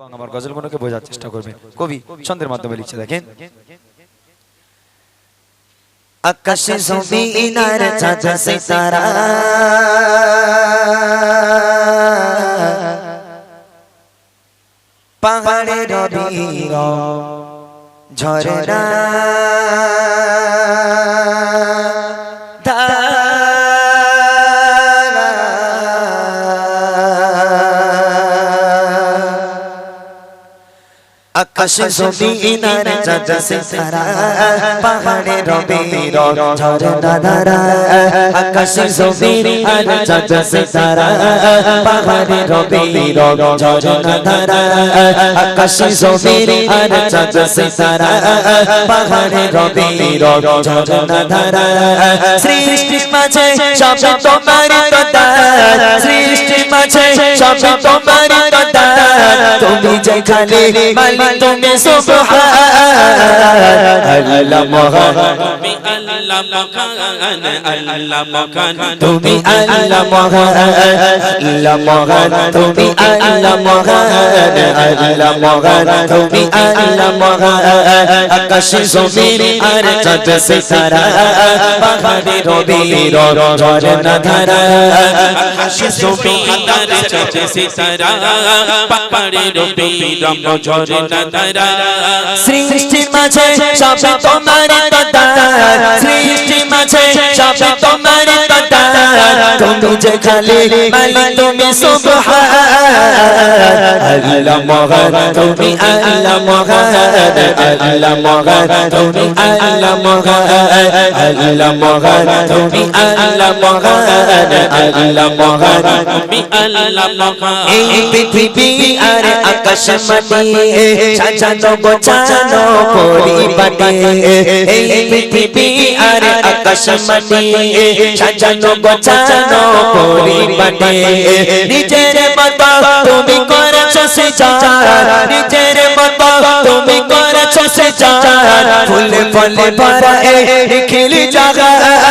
এবং আমার গজলগুলোকে বোঝার চেষ্টা করবেন কবি ছন্দের মাধ্যমে লিখছে দেখেন। আকাশে জমিনার চাঁদ সিতারা। পাহাড়ে রবি ঝরনা। আকাশে জমিনার চাঁদ সিতারা পাহাড়ে রবি ঝরনা ধারা আকাশে জমিনার চাঁদ সিতারা পাহাড়ে রবি ঝরনা ধারা আকাশে জমিনার চাঁদ সিতারা পাহাড়ে রবি ঝরনা ধারা সৃষ্টি মাঝে সব তোমার কথা সৃষ্টি মাঝে সব তোমার কথা তুমি যেখানে মালিক তুমি আল্লাহ মহান আল্লাহ মকান আল্লাহ মকান তুমি আল্লাহ মহান আল্লাহ মহান তুমি আল্লাহ মহান আল্লাহ মহান তুমি আল্লাহ মহান আকাশে জমিন আর চাঁদ সিতারা পাহাড়ে রবি ঝরনা ধারা। আকাশে জমিন আর চাঁদ সিতারা পাপাড়ে রবি রম ঝরনা ধারা সৃষ্টির মাঝে সব তোমার কথা। সৃষ্টির মাঝে সব তোমার কথা। তুমি যে খালি মালিক তুমি সুবহান আল্লাহ মহান তুমি আকাশ মাটি গোছানো পরিপাটি নিজের মত তুমি করেছ সেচার নিজের মত তুমি করেছ সেচার ফুল ফলে ভরা এ খিলি জাগা।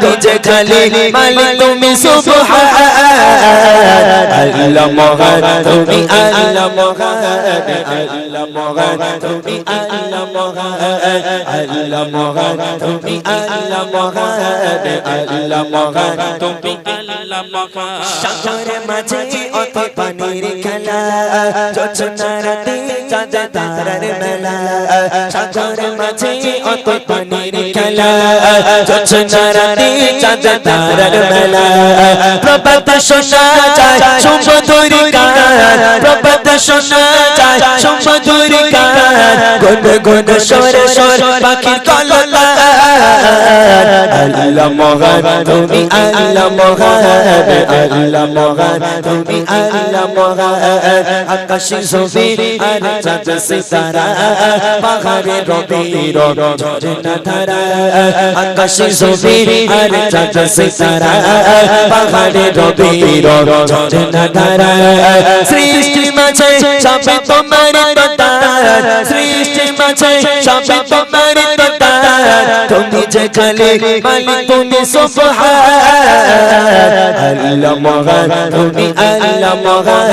তুমি খালি মালিক, তুমি সুবহান। আল্লাহ মহান, তুমি আল্লাহ মহান। আল্লাহ মহান, তুমি আল্লাহ মহান। আল্লাহ মহান, তুমি আল্লাহ মহান। আল্লাহ মহান, তুমি আল্লাহ মকান সাগরে মাঝে অত পানির খেলা যোচনা রাতে চাঁদ তারার মেলা। সাগরে মাঝে অত পানির খেলা। যোচনা রাতে চাঁদ তারার মেলা। প্রপাত শোনা যায় সুমধুর গান। প্রপাত শোনা যায় সুমধুর গান। গুন গুন সরে সরে পাখির কলতা। আল্লাহ মহান, তুমি আল্লাহ মহান। আল্লাহ মহান, তুমি আল্লাহ মহান। আকাশে জমিন আর চাঁদ সিতারা পাহাড়ে রবি ঝরনা ধারা আকাশে জমিন আর চাঁদ সিতারা পাহাড়ে রবি ঝরনা ধারা তুমি যে খালি মালিক তুমি সুবহান আল্লাহ মহান তুমি আল্লাহ মহান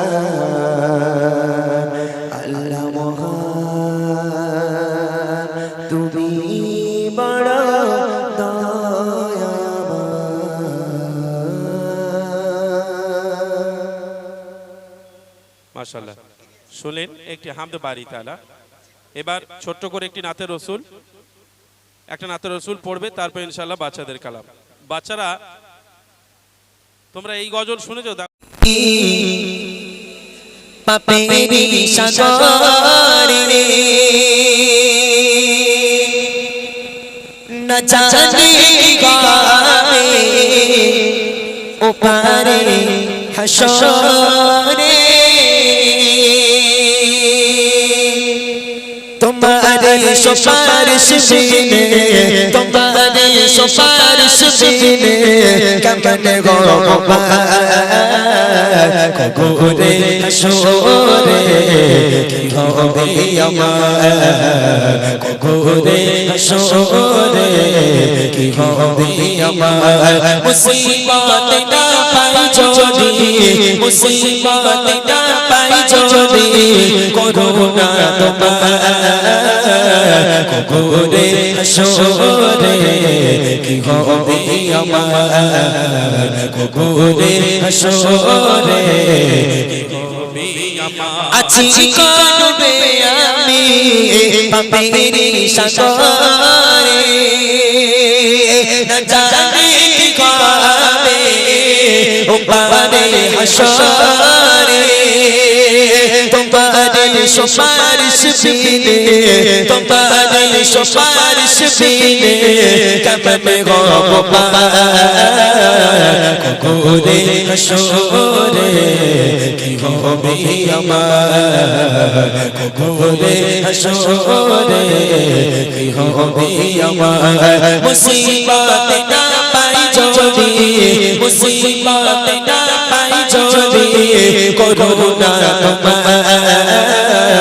শুনলেন একটি হামদ বাড়ি তালা। এবার ছোট্ট করে একটি নাতের রসুল, একটা নাতের রসুল পড়বে, তারপর ইনশাল্লাহ বাচ্চাদের কালাম। বাচ্চারা, তোমরা এই গজল শুনেছো? ওপারে হাসরে। তোমারে সুপারিশ বিনে তোমারে সুপারিশ বিনে কেমন গো কবরে হাসরে কি হবে আমার? কবরে হাসরে কি হবে আমার? মুসিবত না পাই যদি, মুসিবত না পাই যদি, করুণা তোমার। কবরে হাসরে কি হবে আমার? কবরে হাসরে আছি করবে আমি পাপেরি সাগরে। না জানি কবে ও পারে হাসরে। সুপারিশ বিনে তোমারে সুপারিশ বিনে কেমন গো কবরে হাসরে কি হবে আমার? কবরে হাসরে কি হবে আমার? মুসিবত না পাই যদি, মুসিবত না পাই যদি, করুণা তোমার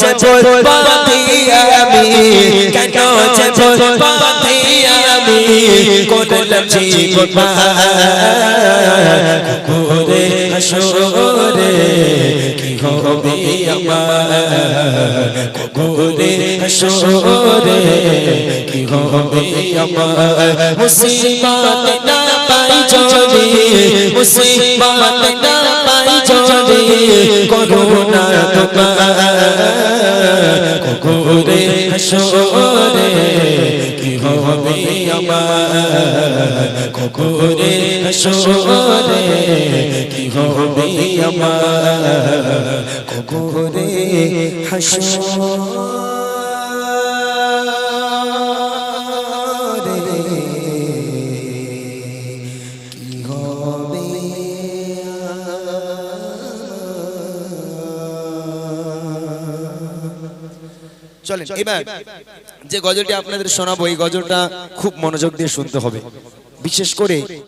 যে বলবাতি আমি কেন যে বলবাতি আমি, করলাম জীবন করে হাসরে, কি হবে আমার? করে হাসরে, কি হবে মুসিবত না পাই যদি, মুসিবত না পাই যদি, করুণা তোমার। হাসরে কি হবে আমার? করে হাসরে কি হবে আমার? হাসরে চলেন এবার যে গজলটি আপনাদের শোনাবো এই গজলটা খুব মনোযোগ দিয়ে শুনতে হবে। বিশেষ করে